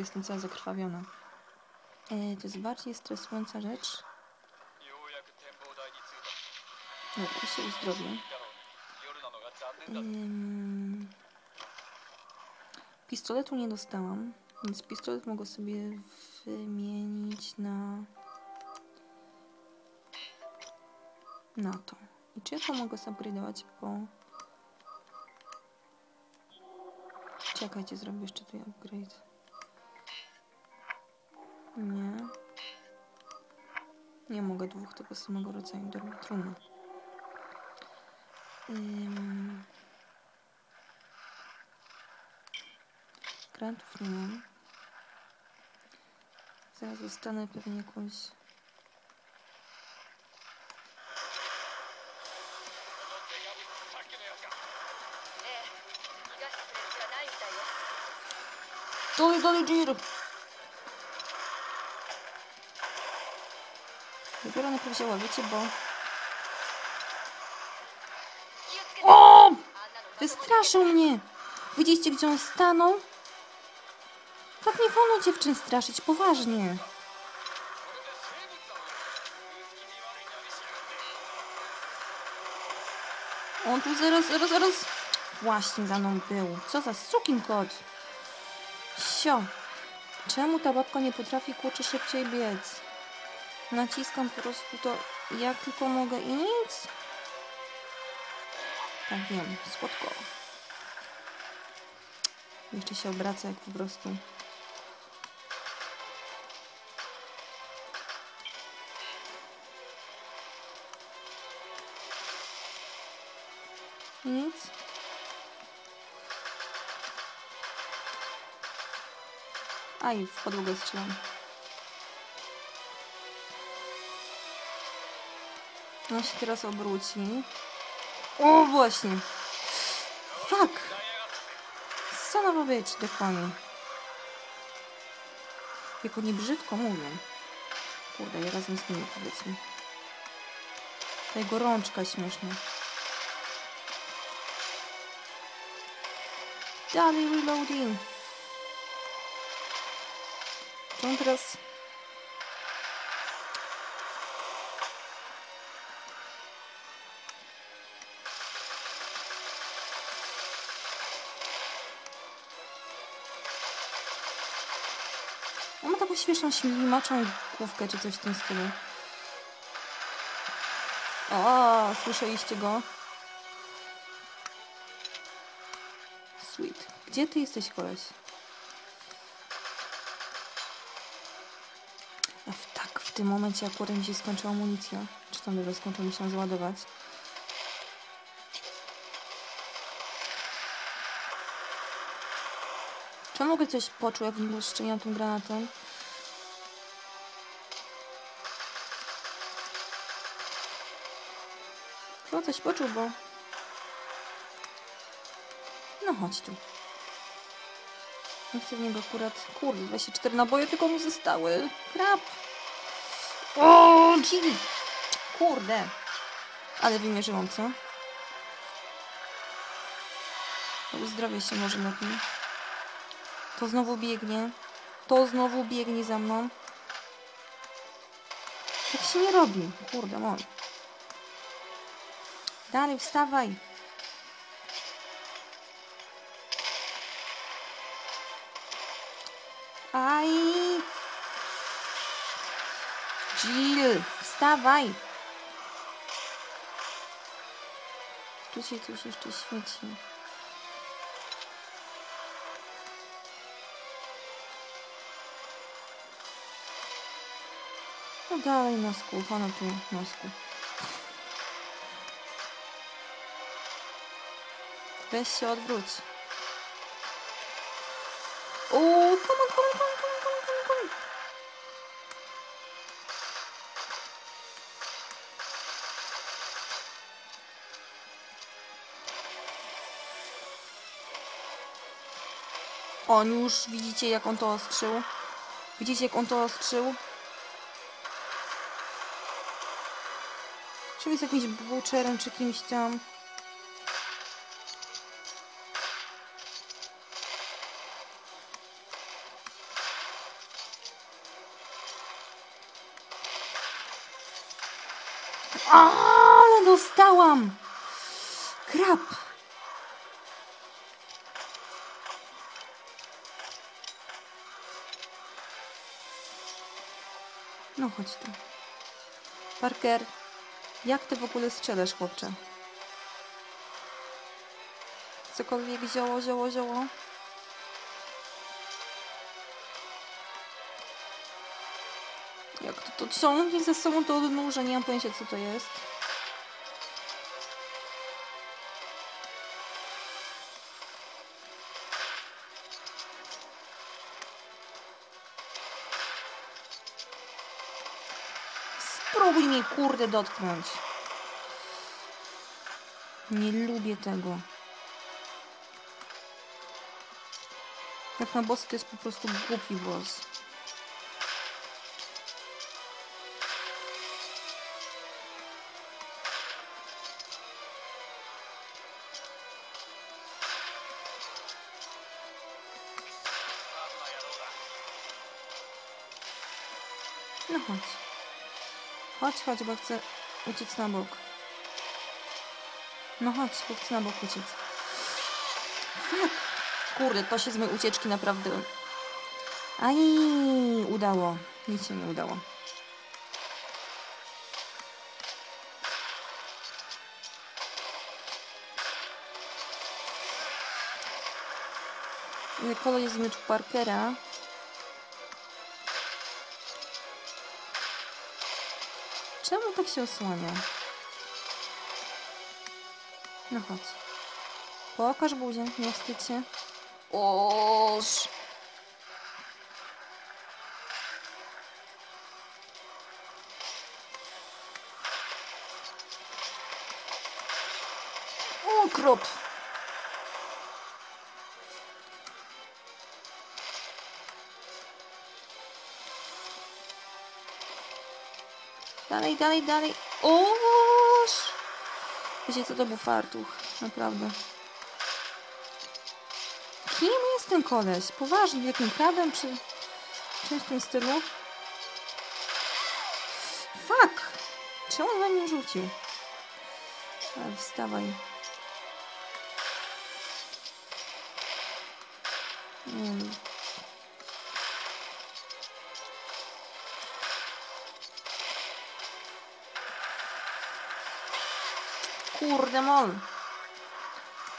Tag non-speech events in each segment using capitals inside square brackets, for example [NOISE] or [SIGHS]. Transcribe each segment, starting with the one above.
jestem cała zakrwawiona. E, to jest bardziej stresująca rzecz. Dobra, się uzdrowię. Ehm... Pistoletu nie dostałam, więc pistolet mogę sobie wymienić na... na to. I czy ja to mogę zupgrade'ować po... Czekajcie, zrobię jeszcze tutaj upgrade. Nie. Nie mogę dwóch tego samego rodzaju dormit rooma. Um. Grantów nie. Zaraz dostanę pewnie jakąś... Dolej, dolej, Jiro! Dopiero najpierw się łapiecie, bo... O! Wystraszył mnie! Widzieliście, gdzie on stanął? Tak nie wolno dziewczyn straszyć, poważnie. On tu zaraz, zaraz, zaraz... Właśnie za mną był. Co za sukin kot. Sio. Czemu ta babka nie potrafi, kurczę, szybciej biec? Naciskam po prostu to jak tylko mogę i nic. Tak wiem, słodko. Jeszcze się obraca jak po prostu. Nic. Aj, w podłogę strzelam. On się teraz obróci. O, właśnie. Fuck. Son of a bitch, dokładnie. Jak oni brzydko mówią. Kurde, ja razem z nimi powiedzmy. Ta jego rączka śmieszna. Dalej reloading. Czy on teraz... taką śmieszną, ślimaczą główkę, czy coś w tym stylu. O, słyszeliście go? Sweet. Gdzie ty jesteś, koleś? A w, tak, w tym momencie akurat mi się skończyła amunicja. Czy tam dopiero skończyła się załadować. Czy mogę coś poczuł, jak w nim rozstrzeliłam tym granatem? Chyba coś poczuł, bo... No chodź tu. Nie chcę w niego akurat... Kurde, 24 naboje tylko mi zostały. Krap. O, Jill. Kurde. Ale wymierzyłam, co? Uzdrowię się może lepiej. To znowu biegnie. To znowu biegnie za mną. Tak się nie robi. Kurde, mon. Dalej, wstawaj. Aj! Jill, wstawaj! Tu się coś jeszcze świeci. No dalej, nosku, ona tu, nosku. Weź się odwróć. O, come on, come on, come on, come on, come on, come on, on. Już, widzicie jak on to ostrzył? Widzicie jak on to ostrzył? Czy jest jakimś butcherem, czy kimś tam? Ale dostałam! Krab! No chodź tu. Parker, jak ty w ogóle strzelasz, chłopcze? Cokolwiek zioło, zioło, zioło? Jak to, to ciągnie ze sobą to odnóża, nie mam pojęcia co to jest. Spróbuj mnie kurde dotknąć. Nie lubię tego. Jak na boss to jest po prostu głupi boss. No chodź. Chodź, chodź, bo chcę uciec na bok. No chodź, bo chcę na bok uciec. [LAUGHS] Kurde, to się z mojej ucieczki naprawdę... Aj, udało. Nic się nie udało. Kolor jest z Parkera. Czemu tak się osłania? No chodź. Pokaż buzię, nie wstydź się. Oż. Ukrop. Dalej, dalej, dalej. Oż. Wiecie co to był fartuch, naprawdę. Kim jest ten koleś? Poważnie, wielkim krabem czy czymś w tym stylu? Fuck! Czemu on na mnie rzucił? Ale wstawaj. Nie wiem. Kurde mol.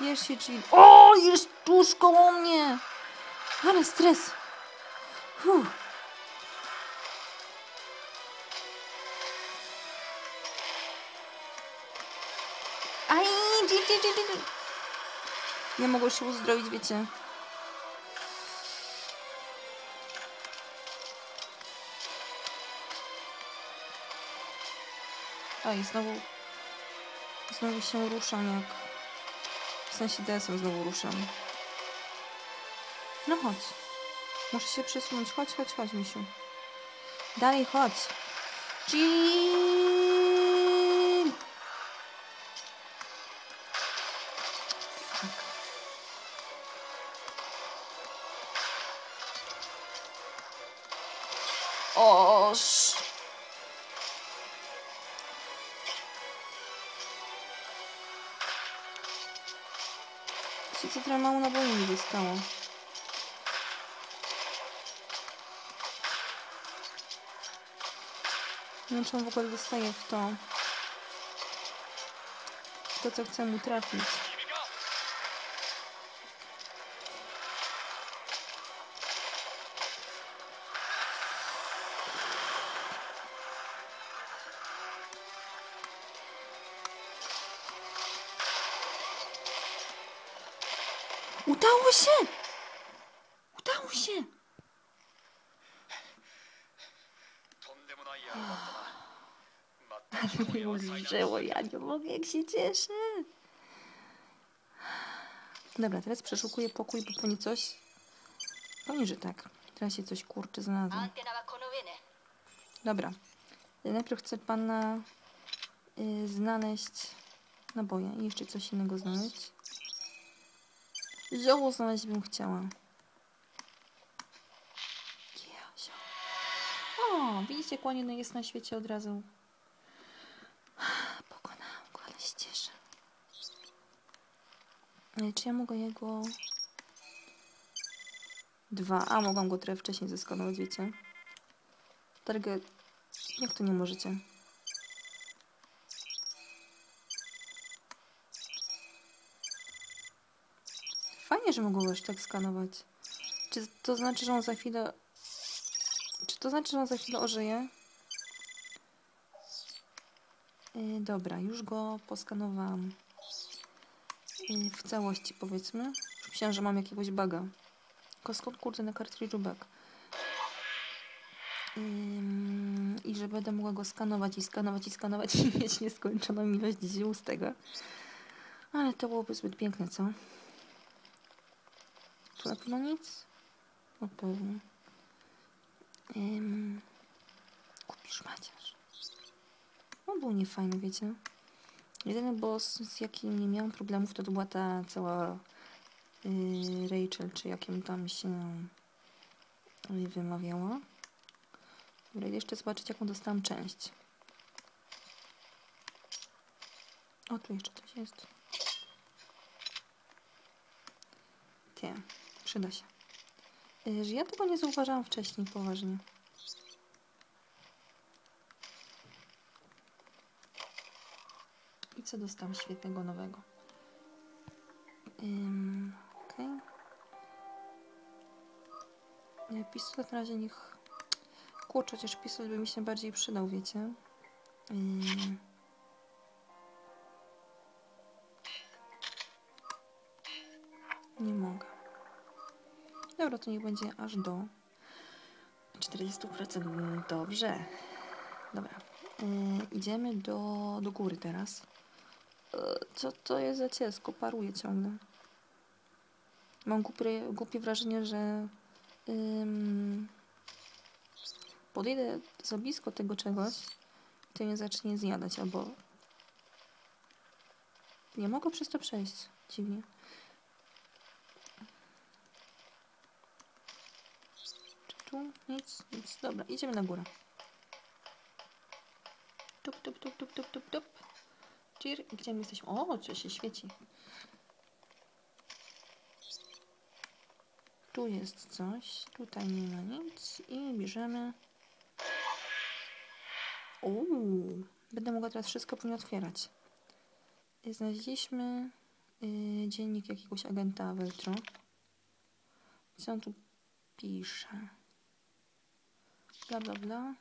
Bierz się, czyli... O, jest tuż koło mnie. Ale stres. Fuh. Nie mogło się uzdrowić, wiecie. Oj, znowu... Znowu się ruszam jak... W sensie DS-em znowu ruszam. No chodź. Muszę się przesunąć. Chodź, chodź, chodź, misiu. Dalej, chodź. Jean! Oż. Co trochę mało naboi mi zostało. Nie wiem, on w ogóle dostaje w to. W to, co chcę mu trafić. Udało się! Udało się! Ale mi ulżyło, ja nie mogę, jak się cieszę. Dobra, teraz przeszukuję pokój, bo po coś... Poniżej tak. Teraz się coś kurczy znalazłem. Dobra. Najpierw chcę pana y, znaleźć naboje i jeszcze coś innego znaleźć. Zioło znaleźć bym chciała. Zioło. O, widzicie, kłaniony jest na świecie od razu. [SIGHS] Pokonałam go, ale się cieszę. Czy ja mogę jego... Dwa. A, mogłam go trochę wcześniej zeskanować, wiecie. Targę Jak to nie możecie? Fajnie, że mogą aż tak skanować. Czy to znaczy, że on za chwilę... Czy to znaczy, że on za chwilę ożyje? Yy, dobra, już go poskanowałam. Yy, w całości, powiedzmy. Myślałam, że mam jakiegoś buga. Tylko skąd kurde na kartridżu? Ym, I że będę mogła go skanować i skanować i skanować i [LAUGHS] mieć nieskończoną ilość z tego. Ale to byłoby zbyt piękne, co? Na pewno nic? Na pewno. Ym, kupisz maciarz. On był niefajny, wiecie? Jedyny boss, z jakim nie miałam problemów, to, to była ta cała yy, Rachel, czy jakim tam się yy, wymawiała. Dobra, jeszcze zobaczyć, jaką dostałam część. O, tu jeszcze coś jest. Tie, przyda się. Yy, że ja tego nie zauważyłam wcześniej, poważnie. I co dostałam świetnego nowego? Ym, Okej. Nie, Pistolet na razie niech... Kurczę, chociaż pistolet by mi się bardziej przydał, wiecie? Nie mogę. Dobra, to niech będzie aż do 40%. Dobrze. Dobra. Yy, idziemy do, do góry teraz. Yy, co to jest za ciasko? Paruje ciągle. Mam głupie, głupie wrażenie, że ym, podejdę za blisko tego czegoś to mnie zacznie zjadać, albo nie mogę przez to przejść. Dziwnie. Tu? Nic, nic. Dobra, idziemy na górę. Tup, tup, tup, tup, tup, tup, tup. Cheer. Gdzie my jesteśmy? O, co się świeci. Tu jest coś. Tutaj nie ma nic. I bierzemy. Uuu. Będę mogła teraz wszystko po nie otwierać. Znaleźliśmy y, dziennik jakiegoś agenta Veltro. Co on tu pisze? Bla, bla, bla.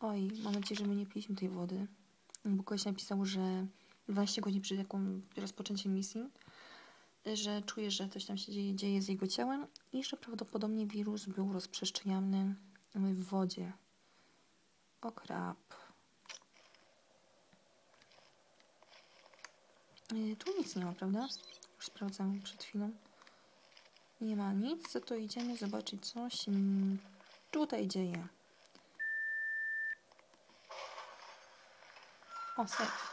Oj, mam nadzieję, że my nie piliśmy tej wody. Bo ktoś napisał, że 12 godzin przed jaką rozpoczęciem misji, że czuje, że coś tam się dzieje, dzieje z jego ciałem i że prawdopodobnie wirus był rozprzestrzeniany w wodzie. O krap. Y, Tu nic nie ma, prawda? Już sprawdzam przed chwilą. Nie ma nic, to idziemy zobaczyć, co się tutaj dzieje. O, safe.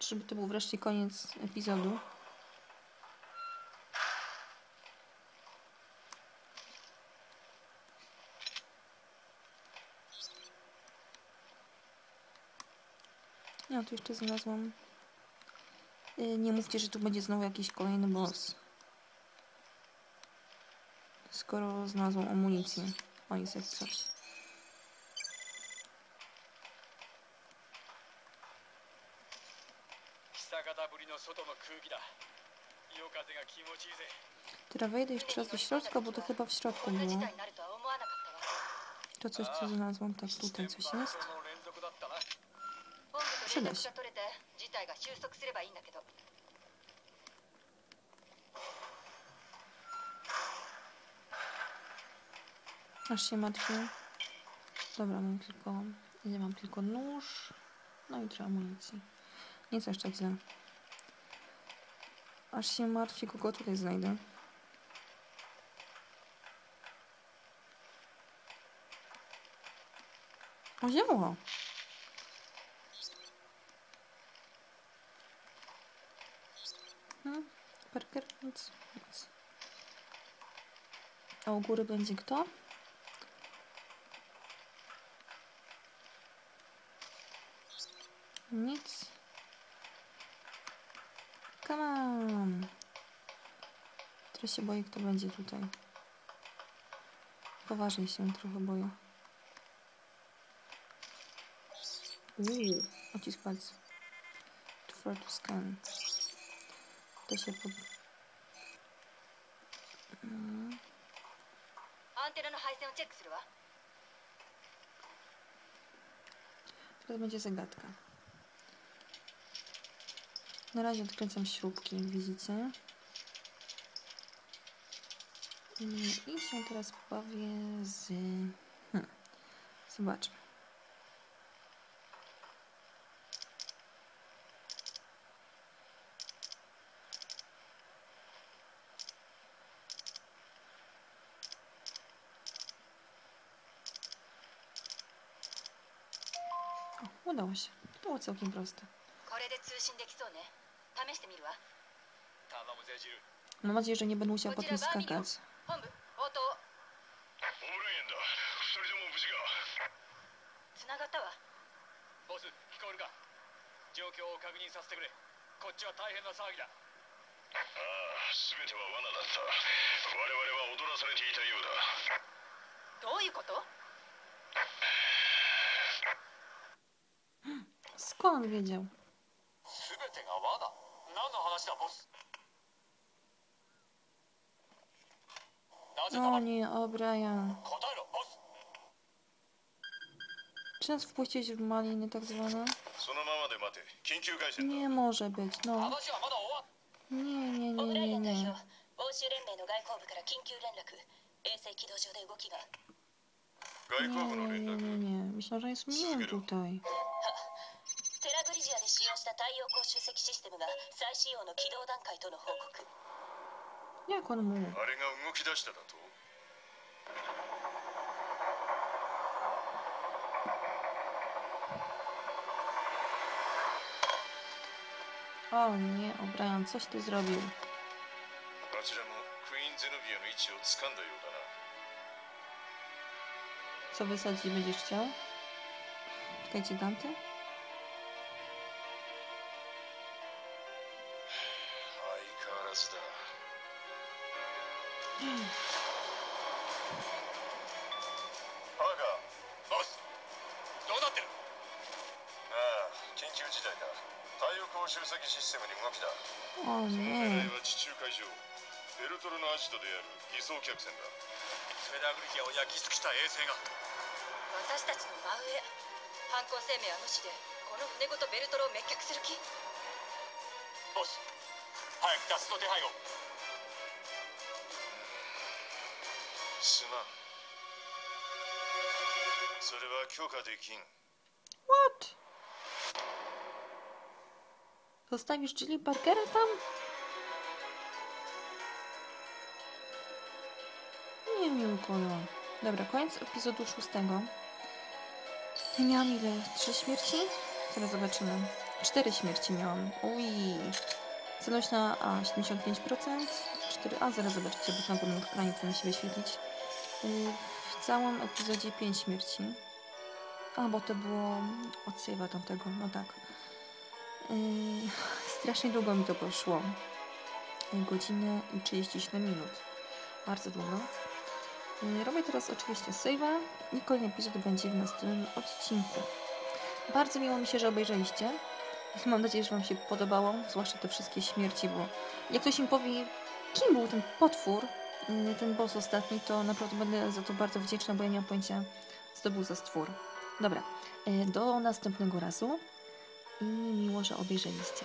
Żeby to był wreszcie koniec epizodu. Ja tu jeszcze znalazłam. Y, Nie mówcie, że tu będzie znowu jakiś kolejny boss. Skoro znalazłam amunicję. O, jest coś. Teraz wejdę jeszcze raz do środka, bo to chyba w środku było. To coś, co znalazłam, tak tutaj coś jest. Przyda się. Aż się martwię. Dobra, mam tylko... Ja mam tylko nóż. No i trochę amunicji. Nie jest aż tak źle. Aż się martwię, kogo tutaj znajdę. O zioło. Hmm, Parker, nic, nic. A u góry będzie kto? Nic. Come on! Teraz się boję, kto będzie tutaj. Poważnie się trochę boję. Uuu, odcisk palca. Too far to scan. To się pod... Mm. Teraz będzie zagadka. Na razie odkręcam śrubki, widzicie. I, się teraz bawię z... Hmm. Zobaczmy. Udało się. To było całkiem proste. これで通信できそうね試してみるわ頼むぜジル Mam nadzieję, że nie będę musiał こち potem らバーミリオン skakać. 本部応答オールエンだ二人とも無事かつながったわボス聞こえるか状況を確認させてくれこっちは大変な騒ぎだああ全ては罠だった我々は踊らされていたようだどういうこと Skąd on wiedział? なぜ O 黙る nie, o Brian. 答えろボス Czy nas wpuścić w maliny tak zwane? Nie może być, no. Nie, nie, オブラ nie, イア nie, nie. 欧州連盟の外交部から緊急連絡衛星軌道上で動きが外 Nie, nie, 連 nie, 絡 nie, nie. Myślę, że jest milion tutaj. テラグリジアで使用した太陽光集積システムが再使用の起動段階との報告 Jak on mógł? あれが動き出しただと O nie, O'Brien, coś ty zrobił. Co wysadzić będziesz chciał? Czekaj, dam? ジトである偽装客船だ。テラグリジアを焼き尽くした衛星が。私たちの真上。犯行声明は無視でこの船ごとベルトルを滅却する気。ボス早く脱出の手配を。すまん。それは許可できん。What? Zostawisz Jilly Parkera tam? Miłko, no. Dobra, koniec epizodu szóstego. Ja miałam ile? Trzy śmierci? Teraz zobaczymy. Cztery śmierci miałam. Uj. Celność na A 75%. 4 A, zaraz zobaczycie, bo na górnym ekranie powinien się wyświetlić. Yy, W całym epizodzie 5 śmierci. A, bo to było od save'a tamtego, no tak. Yy, strasznie długo mi to poszło. Yy, godzinę i 37 minut. Bardzo długo. Yy, robię teraz oczywiście save'a i kolejny epizod będzie w następnym odcinku. Bardzo miło mi się, że obejrzeliście. [LAUGHS] Mam nadzieję, że Wam się podobało, zwłaszcza te wszystkie śmierci, bo jak ktoś mi powie, kim był ten potwór, yy, ten boss ostatni, to naprawdę będę za to bardzo wdzięczna, bo ja nie mam pojęcia, co to był za stwór. Dobra, yy, do następnego razu i miło, że obejrzeliście.